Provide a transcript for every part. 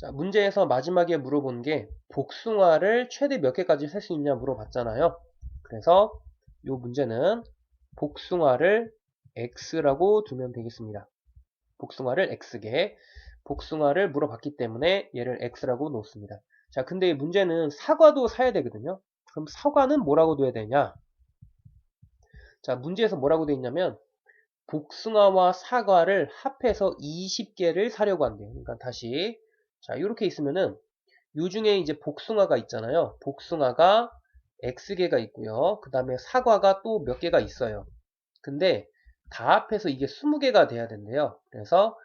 자, 문제에서 마지막에 물어본 게 복숭아를 최대 몇 개까지 살수 있냐 물어봤잖아요. 그래서 이 문제는 복숭아를 x라고 두면 되겠습니다. 복숭아를 x개, 복숭아를 물어봤기 때문에 얘를 x라고 놓습니다. 자, 근데 문제는 사과도 사야 되거든요. 그럼 사과는 뭐라고 둬야 되냐? 자, 문제에서 뭐라고 돼 있냐면 복숭아와 사과를 합해서 20개를 사려고 한대요. 그러니까 다시 자, 이렇게 있으면은 요 중에 이제 복숭아가 있잖아요. 복숭아가 X개가 있고요. 그 다음에 사과가 또 몇 개가 있어요. 근데 다 합해서 이게 20개가 돼야 된대요. 그래서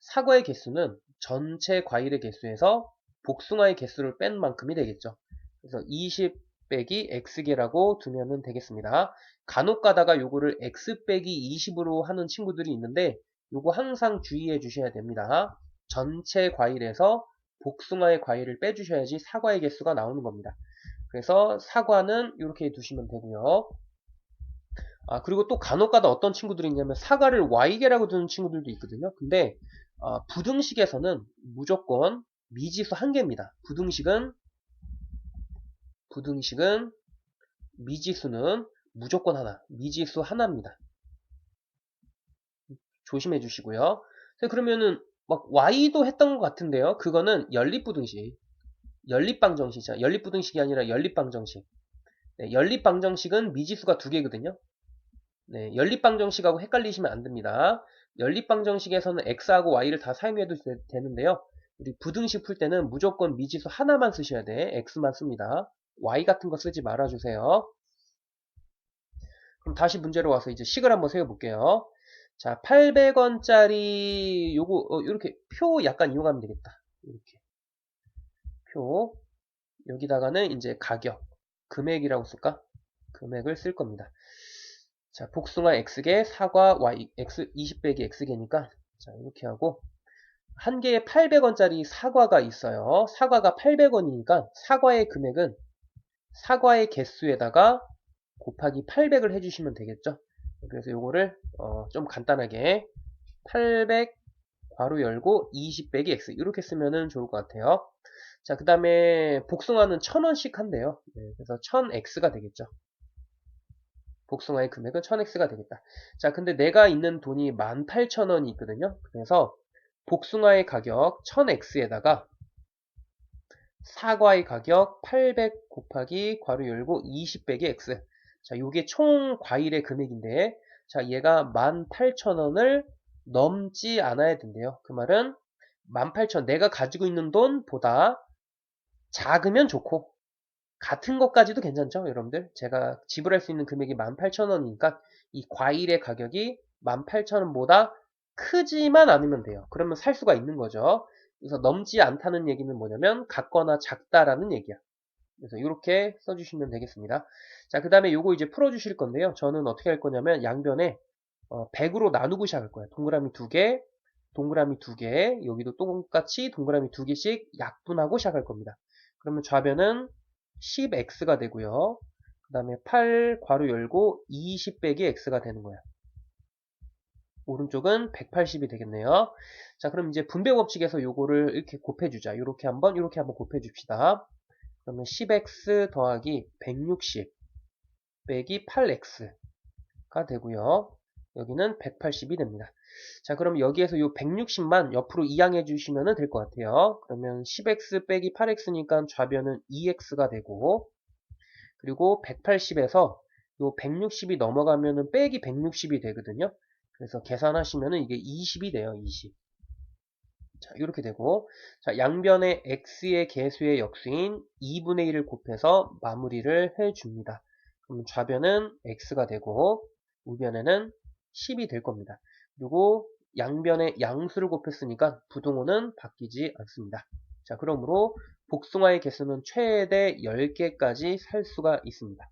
사과의 개수는 전체 과일의 개수에서 복숭아의 개수를 뺀 만큼이 되겠죠. 그래서 20 빼기 X개라고 두면 되겠습니다. 간혹 가다가 요거를 X 빼기 20으로 하는 친구들이 있는데 요거 항상 주의해 주셔야 됩니다. 전체 과일에서 복숭아의 과일을 빼주셔야지 사과의 개수가 나오는 겁니다. 그래서 사과는 이렇게 두시면 되고요. 아 그리고 또 간혹가다 어떤 친구들이 있냐면 사과를 Y개라고 두는 친구들도 있거든요. 근데 어, 부등식에서는 무조건 미지수 한 개입니다. 부등식은 부등식은 미지수는 무조건 하나, 미지수 하나입니다. 조심해 주시고요. 그러면은 막 Y도 했던 것 같은데요. 그거는 연립부등식. 연립방정식이죠. 연립부등식이 아니라 연립방정식. 네, 연립방정식은 미지수가 두 개거든요. 네, 연립방정식하고 헷갈리시면 안 됩니다. 연립방정식에서는 X하고 Y를 다 사용해도 되는데요. 우리 부등식 풀 때는 무조건 미지수 하나만 쓰셔야 돼. X만 씁니다. Y 같은 거 쓰지 말아주세요. 그럼 다시 문제로 와서 이제 식을 한번 세워볼게요. 자, 800원짜리 요거 어, 이렇게 표 약간 이용하면 되겠다. 이렇게 표 여기다가는 이제 가격 금액이라고 쓸까? 금액을 쓸 겁니다. 자, 복숭아 x개, 사과 y x 20 빼기 x개니까 자, 이렇게 하고 한 개에 800원짜리 사과가 있어요. 사과가 800원이니까 사과의 금액은 사과의 개수에다가 곱하기 800을 해주시면 되겠죠. 그래서 요거를 어, 좀 간단하게 800 괄호 열고 20 빼기 x 이렇게 쓰면은 좋을 것 같아요. 자, 그 다음에 복숭아는 1000원씩 한대요. 네, 그래서 1000x가 되겠죠. 복숭아의 금액은 1000x가 되겠다. 자, 근데 내가 있는 돈이 18,000원이 있거든요. 그래서 복숭아의 가격 1000x에다가 사과의 가격 800 곱하기 괄호 열고 20 빼기 x 자, 요게 총 과일의 금액인데, 자, 얘가 18,000원을 넘지 않아야 된대요. 그 말은 18,000, 내가 가지고 있는 돈보다 작으면 좋고, 같은 것까지도 괜찮죠, 여러분들? 제가 지불할 수 있는 금액이 18,000원이니까 이 과일의 가격이 18,000원보다 크지만 않으면 돼요. 그러면 살 수가 있는 거죠. 그래서 넘지 않다는 얘기는 뭐냐면 같거나 작다라는 얘기야. 그래서 이렇게 써주시면 되겠습니다. 자, 그 다음에 요거 이제 풀어주실 건데요. 저는 어떻게 할 거냐면 양변에 어, 100으로 나누고 시작할 거예요. 동그라미 2개, 동그라미 2개, 여기도 똑같이 동그라미 2개씩 약분하고 시작할 겁니다. 그러면 좌변은 10x가 되고요. 그 다음에 8 괄호 열고 20 빼기 x가 되는 거예요. 오른쪽은 180이 되겠네요. 자, 그럼 이제 분배 법칙에서 요거를 이렇게 곱해주자. 이렇게 한번, 이렇게 한번 곱해줍시다. 그러면 10x 더하기 160 빼기 8x가 되고요. 여기는 180이 됩니다. 자, 그럼 여기에서 이 160만 옆으로 이항해 주시면 될 것 같아요. 그러면 10x 빼기 8x니까 좌변은 2x가 되고 그리고 180에서 이 160이 넘어가면은 빼기 160이 되거든요. 그래서 계산하시면은 이게 20이 돼요. 20. 자, 이렇게 되고 자, 양변의 x의 개수의 역수인 2분의 1을 곱해서 마무리를 해줍니다. 그럼 좌변은 x가 되고 우변에는 10이 될 겁니다. 그리고 양변의 양수를 곱했으니까 부동호는 바뀌지 않습니다. 자, 그러므로 복숭아의 개수는 최대 10개까지 살 수가 있습니다.